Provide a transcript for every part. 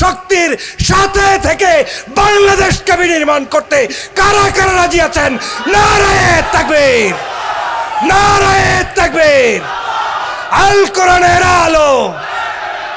শক্তির সাথে থেকে বাংলাদেশকে বিনির্মাণ করতে কারা কারা রাজি আছেন? নারায়ে তাকবীর। নারায়ে তাকবীর। আল কোরআনের আলো।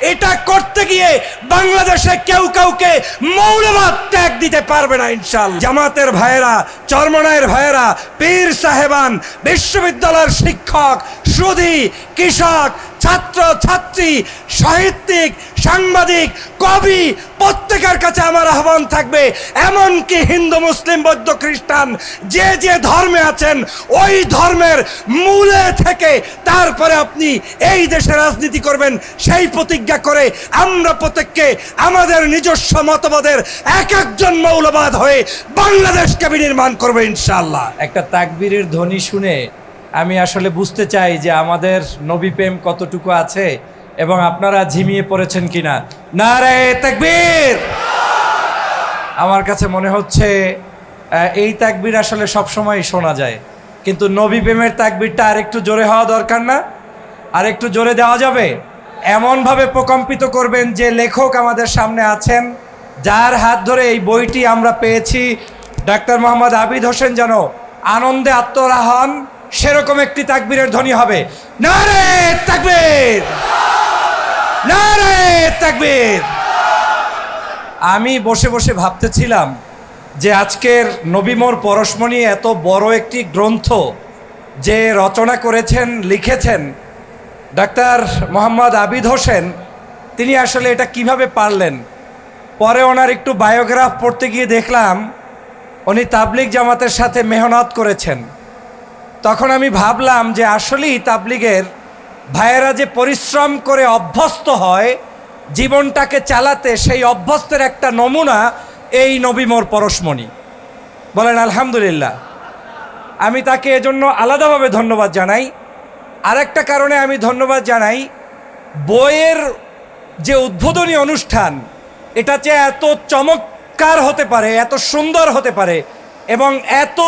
এটা করতে গিয়ে বাংলাদেশে কেউ কাউকে মৌলবাদ ত্যাগ দিতে পারবে না ইনশাল্লাহ জামাতের ভাইয়েরা চরমনায়ের ভাইয়েরা, পীর সাহেবান, বিশ্ববিদ্যালয়ের শিক্ষক, সুধী, কৃষক, ছাত্র, ছাত্রী, সাহিত্যিক সাংবাদিক, কবি, প্রত্যেকের কাছে আমার আহ্বান থাকবে, এমনকি হিন্দু, মুসলিম, বৌদ্ধ, খ্রিস্টান, যে যে ধর্মে আছেন, ওই ধর্মের মূলে থেকে তারপরে আপনি এই দেশে রাজনীতি করবেন, সেই প্রতিজ্ঞা করে আমরা প্রত্যেককে আমাদের নিজস্ব মতবাদের এক একজন মৌলবাদ হয়ে বাংলাদেশকে বিনির্মাণ করব ইনশাল্লাহ একটা তাকবীরের ধ্বনি শুনে আমি আসলে বুঝতে চাই যে আমাদের নবী প্রেম কতটুকু আছে এবং আপনারা ঝিমিয়ে পড়েছেন কিনা? নারায়ে তাকবীর! আমার কাছে মনে হচ্ছে এই তাকবীর আসলে সবসময় শোনা যায়। কিন্তু নবী প্রেমের তাকবীরটা আরেকটু জোরে হওয়া দরকার না? আরেকটু জোরে দেওয়া যাবে? এমনভাবে প্রকম্পিত করবেন যে লেখক আমাদের সামনে আছেন, যার হাত ধরে এই বইটি আমরা পেয়েছি। ডাক্তার মোহাম্মদ আবিদ হোসেন যেন আনন্দে আত্মরা হন, সেরকম একটি তাকবীরের ধ্বনি হবে। নারে তাকবীর! নারে তাকবীর আমি বসে বসে ভাবতেছিলাম যে আজকের নবীমোর পরশমণি এত বড় একটি গ্রন্থ যে রচনা করেছেন, লিখেছেন ডাক্তার মোহাম্মদ আবিদ হোসেন, তিনি আসলে এটা কীভাবে পারলেন? পরে ওনার একটু বায়োগ্রাফ পড়তে গিয়ে দেখলাম, উনি তাবলিগ জামাতের সাথে মেহনত করেছেন। তখন আমি ভাবলাম যে আসলেই তাবলিগের ভাইয়েরা যে পরিশ্রম করে অভ্যস্ত হয় জীবনটাকে চালাতে সেই অভ্যস্তের একটা নমুনা এই নবীমোর পরশমণি। বলেন, আলহামদুলিল্লাহ। আমি তাকে এজন্য আলাদাভাবে ধন্যবাদ জানাই। আরেকটা কারণে আমি ধন্যবাদ জানাই, বইয়ের যে উদ্বোধনী অনুষ্ঠান, এটা যে এত চমৎকার হতে পারে, এত সুন্দর হতে পারে এবং এত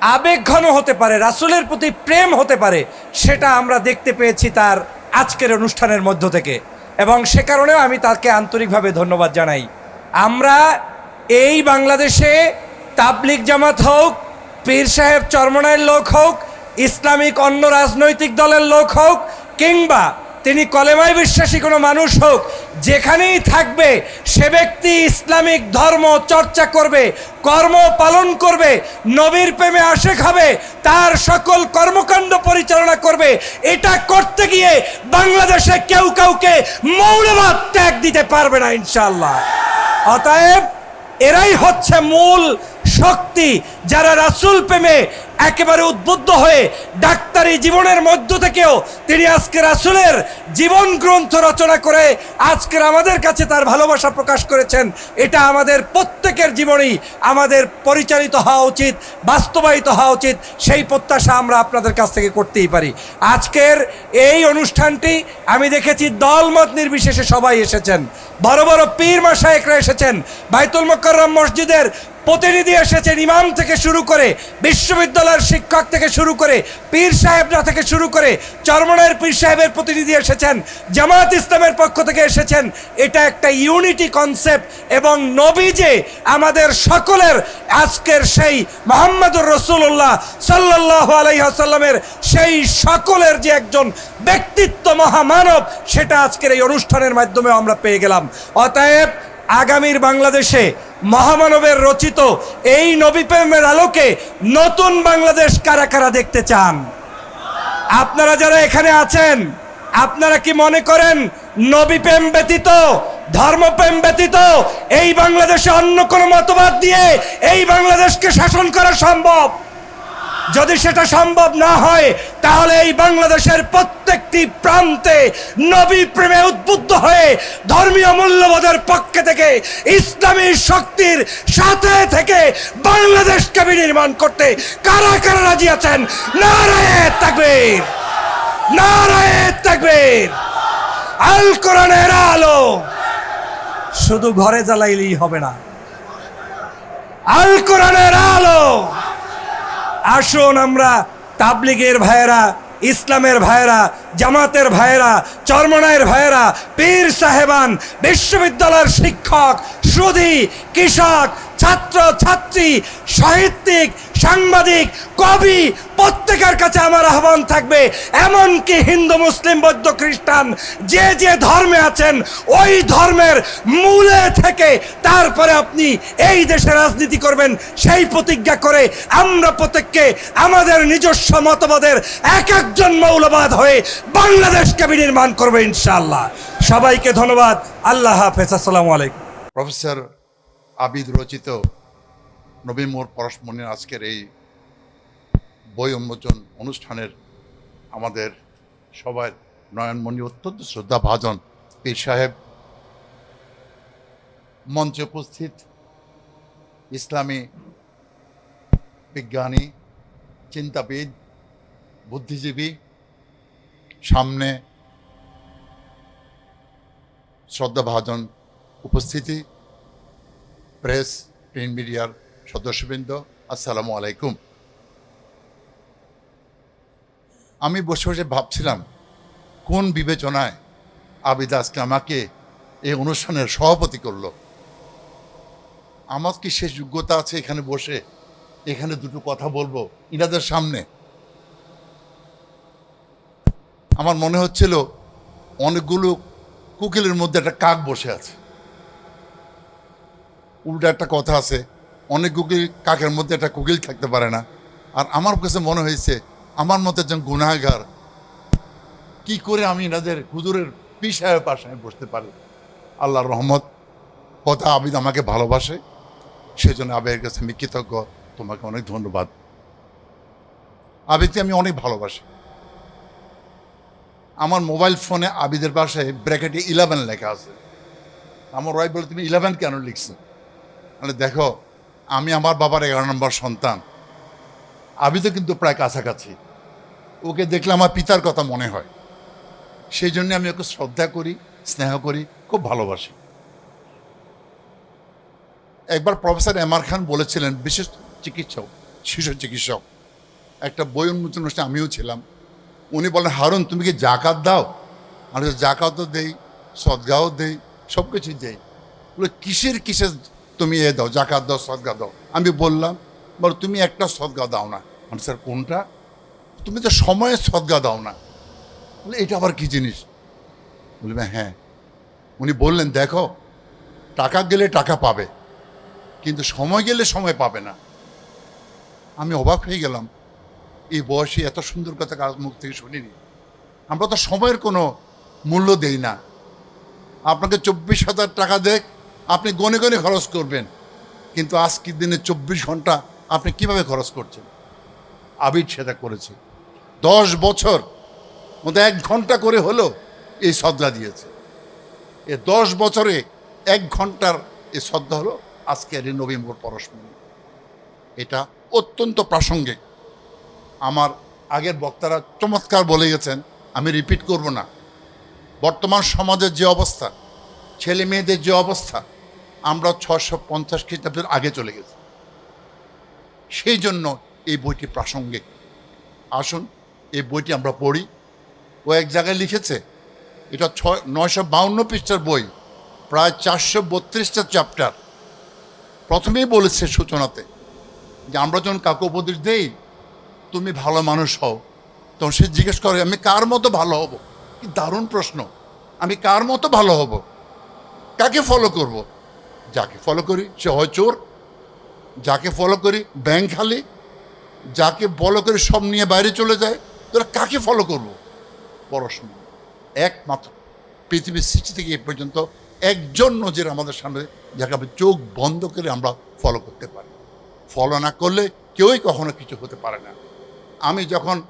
আবেগঘন হতে পারে, রাসূলের প্রতি প্রেম হতে পারে, সেটা আমরা দেখতে পেয়েছি তার আজকের অনুষ্ঠানের মধ্য থেকে। এবং সে কারণেও আমি তাকে আন্তরিকভাবে ধন্যবাদ জানাই। আমরা এই বাংলাদেশে তাবলিক জামাত হোক, পীর সাহেব চরমনায়ের লোক হোক, ইসলামিক অন্য রাজনৈতিক দলের লোক হোক, কিংবা তিনি কলেমায় বিশ্বাসী কোনো মানুষ হোক যেখানেই থাকবে, সে ব্যক্তি ইসলামিক ধর্ম চর্চা করবে, কর্ম পালন করবে, নবীর প্রেমে আশে খাবে তার সকল কর্মকাণ্ড পরিচালনা করবে। এটা করতে গিয়ে বাংলাদেশে কেউ কাউকে মৌলবাদ ত্যাগ দিতে পারবে না ইনশাল্লাহ অতএব, এরাই হচ্ছে মূল শক্তি যারা রাসূল প্রেমে একেবারে উদ্বুদ্ধ হয়ে ডাক্তারি জীবনের মধ্য থেকেও তিনি আজকে রাসূলের জীবন গ্রন্থ রচনা করে আজকের আমাদের কাছে তার ভালোবাসা প্রকাশ করেছেন। এটা আমাদের প্রত্যেকের জীবনেই আমাদের পরিচালিত হওয়া উচিত, বাস্তবায়িত হওয়া উচিত, সেই প্রত্যাশা আমরা আপনাদের কাছ থেকে করতেই পারি। আজকের এই অনুষ্ঠানটি আমি দেখেছি দলমত নির্বিশেষে সবাই এসেছেন। বড় বড় পীর মাসায়েকরা এসেছেন। বাইতুল মোকাররম মসজিদের প্রতিনিধি এসেছেন ইমাম থেকে শুরু করে বিশ্ববিদ্যালয়ের শিক্ষক থেকে শুরু করে পীর সাহেবরা থেকে শুরু করে চরমনের পীর সাহেবের প্রতিনিধি এসেছেন জামাত ইসলামের পক্ষ থেকে এসেছেন। এটা একটা ইউনিটি কনসেপ্ট এবং নবী যে আমাদের সকলের আজকের সেই মোহাম্মদুর রসুল্লাহ সাল্লাহ আলাইসাল্লামের সেই সকলের যে একজন ব্যক্তিত্ব মহামানব, সেটা আজকের এই অনুষ্ঠানের মাধ্যমে আমরা পেয়ে গেলাম। অতএব আগামীর বাংলাদেশে মহামানবের রচিত এই নবী প্রেমের আলোকে নতুন বাংলাদেশ কারা কারা দেখতে চান? আপনারা যারা এখানে আছেন, আপনারা কি মনে করেন নবী প্রেম ব্যতীত ধর্মপ্রেম ব্যতীত এই বাংলাদেশে অন্য কোনো মতবাদ দিয়ে এই বাংলাদেশকে শাসন করা সম্ভব? যদি সেটা সম্ভব না হয়, তাহলে এই বাংলাদেশের প্রত্যেকটি প্রান্তে নবী প্রেমে উদ্বুদ্ধ হয়ে ধর্মীয় মূল্যবোধের পক্ষে থেকে ইসলামী শক্তির সাথে থেকে বাংলাদেশকে বিনির্মাণ করতে কারা কারা রাজি আছেন? নারায়ে তাকবীর। নারায়ে তাকবীর। আল কোরআনের আলো। শুধু ঘরে জ্বালাইলেই হবে না। আল কোরআনের আলো। আসুন আমরা তাবলিগের ভাইয়েরা, ইসলামের ভাইরা জামাতের ভাইরা চরমনায়ের ভাইরা পীর সাহেবান, বিশ্ববিদ্যালয়ের শিক্ষক, সুধী, কৃষক ছাত্র, ছাত্রী, সাহিত্যিক, সাংবাদিক, কবি, প্রত্যেকের কাছে আমার আহ্বান থাকবে। এমনকি হিন্দু, মুসলিম, বৌদ্ধ, খ্রিস্টান, যে যে ধর্মে আছেন, ওই ধর্মের মূলে থেকে তারপরে আপনি এই দেশে রাজনীতি করবেন, সেই প্রতিজ্ঞা করে আমরা প্রত্যেককে আমাদের নিজস্ব মতবাদের এক একজন মৌলবাদ হয়ে বাংলাদেশকে বিনির্মাণ করবে ইনশাআল্লাহ। সবাইকে ধন্যবাদ। আল্লাহ হাফেজ। আসসালামু আলাইকুম। প্রফেসর আবিদ রচিত নবীন মোর পরশমণির আজকের এই বই উন্মোচন অনুষ্ঠানের আমাদের সবার নয়নমণি অত্যন্ত শ্রদ্ধাভাজন পীর সাহেব মঞ্চে উপস্থিত ইসলামী বিজ্ঞানী, চিন্তাবিদ, বুদ্ধিজীবী, সামনে শ্রদ্ধাভাজন উপস্থিতি প্রেস প্রিন্ট মিডিয়ার সদস্যবৃন্দ, আসসালামু আলাইকুম। আমি বসে বসে ভাবছিলাম, কোন বিবেচনায় আবিদ আজকে আমাকে এই অনুষ্ঠানের সভাপতি করল? আমার কি সে যোগ্যতা আছে এখানে বসে, এখানে দুটো কথা বলব ইনাদের সামনে? আমার মনে হচ্ছিল, অনেকগুলো কুকিলের মধ্যে একটা কাক বসে আছে। উল্টা একটা কথা আছে, অনেক কুকিল কাকের মধ্যে একটা কুকিল থাকতে পারে না। আর আমার কাছে মনে হয়েছে, আমার মতো একজন গুণাগার কি করে আমি এনাদের হুজুরের পিসায় পাশে আমি বসতে পারি? আল্লাহর রহমত কথা আবিদ আমাকে ভালোবাসে সেই জন্য আবেগের কাছে আমি কৃতজ্ঞ। তোমাকে অনেক ধন্যবাদ। আবিদকে আমি অনেক ভালোবাসি। আমার মোবাইল ফোনে আবিদের পাশে ব্র্যাকেটে ইলেভেন লেখা আছে। আমার ওয়াইফ বলে, তুমি ইলেভেন কেন লিখছো? মানে দেখো, আমি আমার বাবার এগারো নম্বর সন্তান। আমি তো কিন্তু প্রায় কাছাকাছি। ওকে দেখলে আমার পিতার কথা মনে হয়। সেই জন্য আমি ওকে শ্রদ্ধা করি, স্নেহ করি, খুব ভালোবাসি। একবার প্রফেসর এমআর খান বলেছিলেন, বিশেষ চিকিৎসক, শিশু চিকিৎসক, একটা বই উন্মোচন অনুষ্ঠানে আমিও ছিলাম। উনি বলেন, হারুন, তুমি কি জাকাত দাও? আর জাকাতও দেই, সদগাও দেই সব কিছুই দেই। বলে, কিসের কিসের তুমি এ দাও, জাকাত দাও সদগা দাও। আমি বললাম, বল, তুমি একটা সদগা দাও না। মানে স্যার, কোনটা? তুমি তো সময়ে সদগা দাও না। বলে, এটা আবার কী জিনিস? বলবে হ্যাঁ। উনি বললেন, দেখো, টাকা গেলে টাকা পাবে, কিন্তু সময় গেলে সময় পাবে না। আমি অবাক হয়ে গেলাম। এই বয়সে এত সুন্দর কথা কার মুখ থেকে শুনিনি। আমরা তো সময়ের কোনো মূল্য দেই না। আপনাকে চব্বিশ হাজার টাকা দেখ আপনি গনে গনে খরচ করবেন। কিন্তু আজকের দিনে চব্বিশ ঘণ্টা আপনি কীভাবে খরচ করছেন? আবির সেটা করেছে। দশ বছর মধ্যে এক ঘণ্টা করে হলো এই শ্রদ্ধা দিয়েছে। এ দশ বছরে এক ঘণ্টার এ শ্রদ্ধা হলো আজকের এই নভেম্বর পরশমণি। এটা অত্যন্ত প্রাসঙ্গিক। আমার আগের বক্তারা চমৎকার বলে গেছেন, আমি রিপিট করব না। বর্তমান সমাজের যে অবস্থা, ছেলে মেয়েদের যে অবস্থা আমরা ছশো পঞ্চাশ খ্রিস্টাব্দের আগে চলে গেছি। সেই জন্য এই বইটি প্রাসঙ্গিক। আসুন, এই বইটি আমরা পড়ি। ও এক জায়গায় লিখেছে, এটা ছয়, নয়শো বাউন্ন পৃষ্ঠার বই, প্রায় চারশো বত্রিশটা চ্যাপ্টার। প্রথমেই বলেছে সূচনাতে যে, আমরা যখন কাউকে উপদেশ দেই, তুমি ভালো মানুষ হও। তখন সে জিজ্ঞেস করে, আমি কার মতো ভালো হব? কি দারুণ প্রশ্ন। আমি কার মতো ভালো হব? কাকে ফলো করব? যাকে ফলো করি, সে হয় চোর। যাকে ফলো করি ব্যাংক খালি। যাকে ফলো করে, সব নিয়ে বাইরে চলে যায়। তোরা কাকে ফলো করব? পড়াশোনা একমাত্র পৃথিবীর সৃষ্টি থেকে এ পর্যন্ত একজন নজির আমাদের সামনে, যাকে চোখ বন্ধ করে আমরা ফলো করতে পারি। ফলো না করলে কেউই কখনো কিছু হতে পারে না। আমি যখন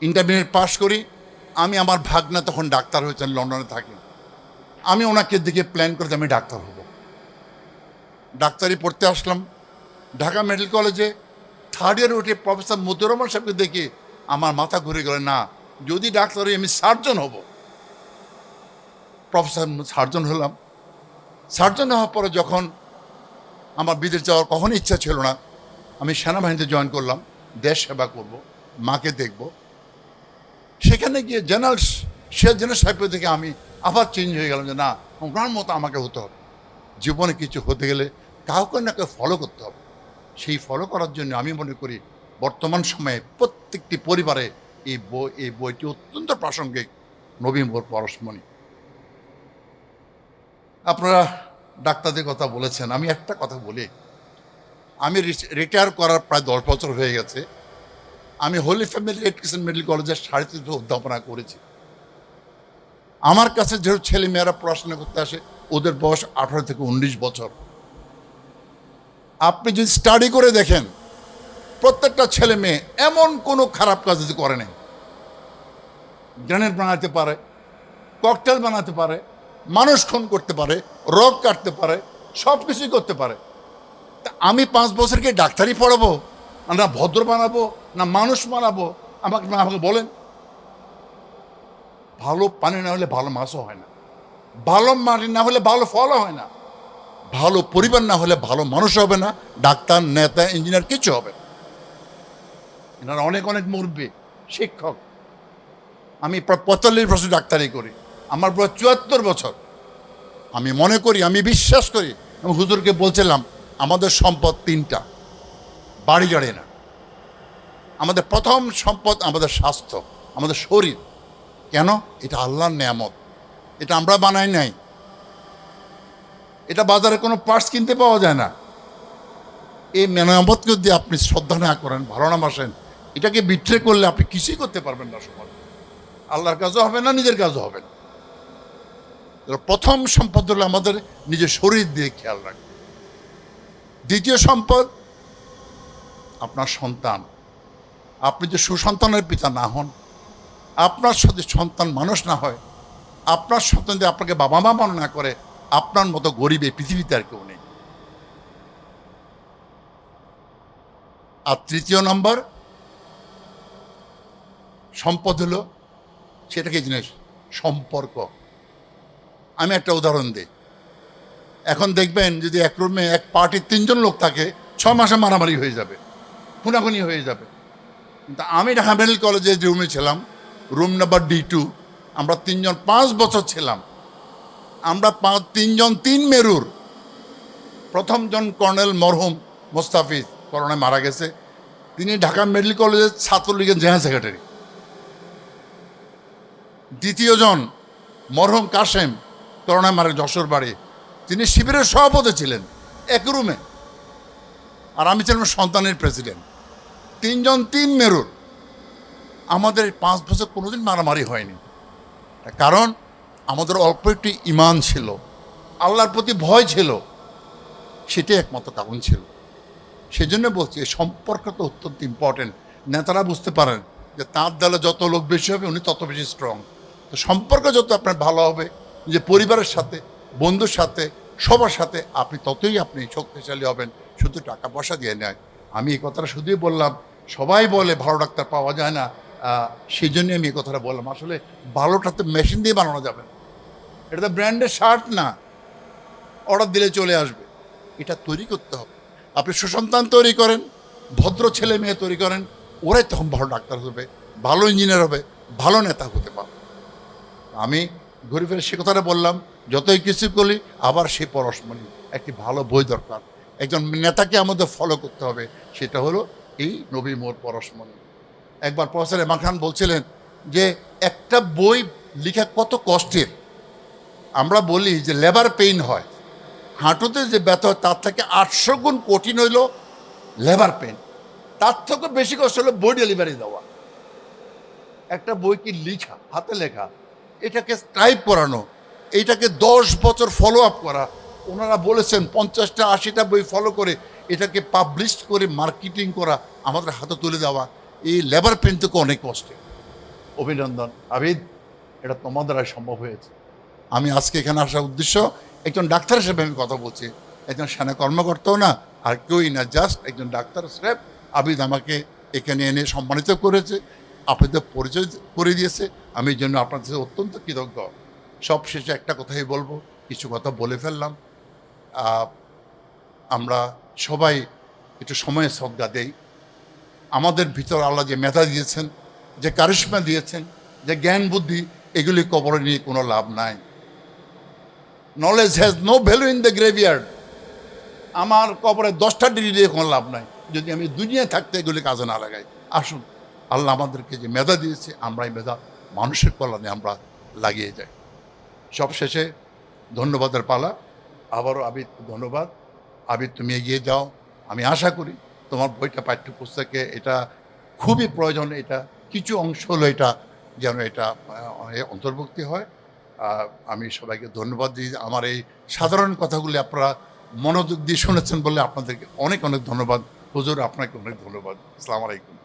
ইন্টারমিডিয়েট পাস করি, আমি আমার ভাগনা তখন ডাক্তার হয়েছেন, লন্ডনে থাকি। আমি ওনাকে দিকে প্ল্যান করে আমি ডাক্তার হব। ডাক্তারি পড়তে আসলাম। ঢাকা মেডিকেল কলেজে থার্ড ইয়ার উঠে প্রফেসর মতুর রহমান সাহেবকে দেখে আমার মাথা ঘুরে গেল, না, যদি ডাক্তার আমি সার্জন হব। প্রফেসর সার্জন হলাম। সার্জন হওয়ার পরে যখন আমার বিদেশ যাওয়ার কখনো ইচ্ছা ছিল না, আমি সেনাবাহিনীতে জয়েন করলাম। দেশ সেবা করব, মাকে দেখব। সেখানে গিয়ে জেনারেল সে জেনারেল সাহেবকে দেখে আমি আবার চেঞ্জ হয়ে গেলাম যে, না ওনার মতো আমাকে হতে হবে। জীবনে কিছু হতে গেলে কাউকে না কাউকে ফলো করতে হবে। সেই ফলো করার জন্য আমি মনে করি বর্তমান সময়ে প্রত্যেকটি পরিবারে এই বই, এই বইটি অত্যন্ত প্রাসঙ্গিক। নবীন পরশমণি। আপনারা ডাক্তারদের কথা বলেছেন। আমি একটা কথা বলি। আমি রিটায়ার করার প্রায় দশ বছর হয়ে গেছে। আমি হোলি ফ্যামিলি ক্রিসেন্ট মেডিকেল কলেজের সাড়ে তিনশো অধ্যাপনা করেছি। আমার কাছে যেহেতু ছেলে মেয়েরা পড়াশোনা করতে আসে, ওদের বয়স আঠারো থেকে উনিশ বছর। আপনি যদি স্টাডি করে দেখেন, প্রত্যেকটা ছেলে মেয়ে এমন কোনো খারাপ কাজ যদি করে নাই। গ্রেনেড বানাতে পারে ককটেল বানাতে পারে, মানুষ খুন করতে পারে রোগ কাটতে পারে সব কিছুই করতে পারে। তা আমি পাঁচ বছরকে ডাক্তারি পড়াবো, না ভদ্র বানাবো, না মানুষ বানাবো, আমাকে আমাকে বলেন। ভালো পানি না হলে ভালো মাছও হয় না। ভালো মাটি না হলে ভালো ফলও হয় না। ভালো পরিবার না হলে ভালো মানুষ হবে না, ডাক্তার, নেতা, ইঞ্জিনিয়ার কিছু হবে না। এনারা অনেক অনেক মুরব্বী, শিক্ষক। আমি প্রায় পঁয়তাল্লিশ বছর ডাক্তারি করি। আমার প্রায় চুয়াত্তর বছর। আমি মনে করি, আমি বিশ্বাস করি, আমি হুজুরকে বলছিলাম, আমাদের সম্পদ তিনটা, বাড়ি গাড়ি না আমাদের প্রথম সম্পদ আমাদের স্বাস্থ্য, আমাদের শরীর। কেন? এটা আল্লাহর নেয়ামত। এটা আমরা বানাই নাই। এটা বাজারে কোনো পার্টস কিনতে পাওয়া যায় না। এই মেনামতকে যদি আপনি শ্রদ্ধা না করেন, ভালো না বাসেন, এটাকে বিট্রে করলে আপনি কিছুই করতে পারবেন না সমাজ আল্লাহর কাজও হবে না, নিজের কাজও হবে না। প্রথম সম্পদ হলো আমাদের নিজের শরীর দিয়ে খেয়াল রাখবে দ্বিতীয় সম্পদ, আপনার সন্তান। আপনি যে সুসন্তানের পিতা না হন, আপনার সাথে সন্তান মানুষ না হয়, আপনার সন্তান যদি আপনাকে বাবা মা মনে না করে আপনার মতো গরিব পৃথিবীতে আর কেউ নেই। আর তৃতীয় নম্বর, সম্পদ হলো সেটা কি জিনিস সম্পর্ক। আমি একটা উদাহরণ দিই। এখন দেখবেন যদি এক রুমে এক পার্টির তিনজন লোক থাকে, ছ মাসে মারামারি হয়ে যাবে, খুনাখুনি হয়ে যাবে। কিন্তু আমি ঢাকা মেডিকেল কলেজে যে রুমে ছিলাম, রুম নাম্বার ডি টু, আমরা তিনজন পাঁচ বছর ছিলাম। আমরা পাঁচ, তিনজন, তিন মেরুর। প্রথম জন কর্নেল মরহুম মোস্তাফিজ করোনায় মারা গেছে। তিনি ঢাকা মেডিকেল কলেজের ছাত্রলীগের জেনারেল সেক্রেটারি। দ্বিতীয় জন মরহুম কাশেম করোনায় মারা যশোর বাড়ি তিনি শিবিরের সভাপতি ছিলেন, এক রুমে। আর আমি ছিলাম সন্তানের প্রেসিডেন্ট। তিনজন, তিন মেরুর। আমাদের পাঁচ বছর কোনোদিন মারামারি হয়নি। কারণ আমাদের অল্প একটি ইমান ছিল, আল্লাহর প্রতি ভয় ছিল, সেটাই একমাত্র কারণ ছিল। সেই জন্য বলছি সম্পর্ক তো অত্যন্ত ইম্পর্টেন্ট নেতারা বুঝতে পারেন যে তার দলে যত লোক বেশি হবে, উনি তত বেশি স্ট্রং তো সম্পর্ক যত আপনার ভালো হবে, যে পরিবারের সাথে, বন্ধুর সাথে, সবার সাথে, আপনি ততই আপনি শক্তিশালী হবেন, শুধু টাকা পয়সা দিয়ে নেয়। আমি এই কথাটা শুধুই বললাম, সবাই বলে ভালো ডাক্তার পাওয়া যায় না সেই জন্য আমি এই কথাটা বললাম। আসলে ভালোটা তো মেশিন দিয়ে বানানো যাবে না। এটা তো ব্র্যান্ডের শার্ট না। অর্ডার দিলে চলে আসবে। এটা তৈরি করতে হবে। আপনি সুসন্তান তৈরি করেন, ভদ্র ছেলে মেয়ে তৈরি করেন, ওরাই তখন ভালো ডাক্তার হবে, ভালো ইঞ্জিনিয়ার হবে, ভালো নেতা হতে পারবে। আমি ঘুরে ফিরে সে কথাটা বললাম, যতই কিছু করি, আবার সেই পরশমণি একটি ভালো বই দরকার। একজন নেতাকে আমাদের ফলো করতে হবে, সেটা হলো এই নবী মোর পরশমণি। একবার প্রফেসর এমান খান বলছিলেন যে, একটা বই লেখা কত কষ্টের। আমরা বলি যে লেবার পেইন হয়। হাঁটুতে যে ব্যথা হয়, তার থেকে আটশো গুণ কঠিন হইল লেবার পেন তার থেকে বেশি কষ্ট হলো বই ডেলিভারি দেওয়া। একটা বই কি লিখা, হাতে লেখা, এটাকে টাইপ করানো, এটাকে দশ বছর ফলো আপ করা। ওনারা বলেছেন পঞ্চাশটা, আশিটা বই ফলো করে এটাকে পাবলিশ করে মার্কেটিং করা, আমাদের হাতে তুলে দেওয়া। এই লেবার পেন থেকে অনেক কষ্টে। অভিনন্দন। আবিদ, এটা তোমাদের দ্বারা সম্ভব হয়েছে। আমি আজকে এখানে আসার উদ্দেশ্য, একজন ডাক্তার হিসেবে আমি কথা বলছি। একজন সেনা কর্মকর্তাও না, আর কেউই না জাস্ট একজন ডাক্তার স্রেফ আবিদ আমাকে এখানে এনে সম্মানিত করেছে, আপনাদের পরিচয় করে দিয়েছে। আমি এই জন্য আপনাদের অত্যন্ত কৃতজ্ঞ। সব শেষে একটা কথাই বলব, কিছু কথা বলে ফেললাম। আমরা সবাই একটু সময়ের শ্রদ্ধা দেই। আমাদের ভিতর আল্লাহ যে মেধা দিয়েছেন, যে কারিশ্মা দিয়েছেন, যে জ্ঞান বুদ্ধি, এগুলি কবরে নিয়ে কোনো লাভ নাই। Knowledge has no value in the graveyard আমার কবরে দশটা ডিগ্রি দিয়ে কোনো লাভ নাই। যদি আমি দুনিয়ায় থাকতে এগুলি কাজে না লাগাই, আসুন। আল্লাহ আমাদেরকে যে মেধা দিয়েছে আমরা এই মেধা, মানুষের কল্যাণে আমরা লাগিয়ে যাই। সব শেষে ধন্যবাদের পালা। আবারও আবিদ, ধন্যবাদ। আবিদ, তুমি এগিয়ে যাও। আমি আশা করি তোমার বইটা পাঠ্যপুস্তকে এটা খুবই প্রয়োজন, এটা কিছু অংশ হলো এটা যেন এটা অন্তর্ভুক্তি হয়। আমি সবাইকে ধন্যবাদ দিই। আমার এই সাধারণ কথাগুলি আপনারা মনোযোগ দিয়ে শুনেছেন বলে আপনাদেরকে অনেক অনেক ধন্যবাদ। হুজুর, আপনাকে অনেক ধন্যবাদ। আসসালামু আলাইকুম।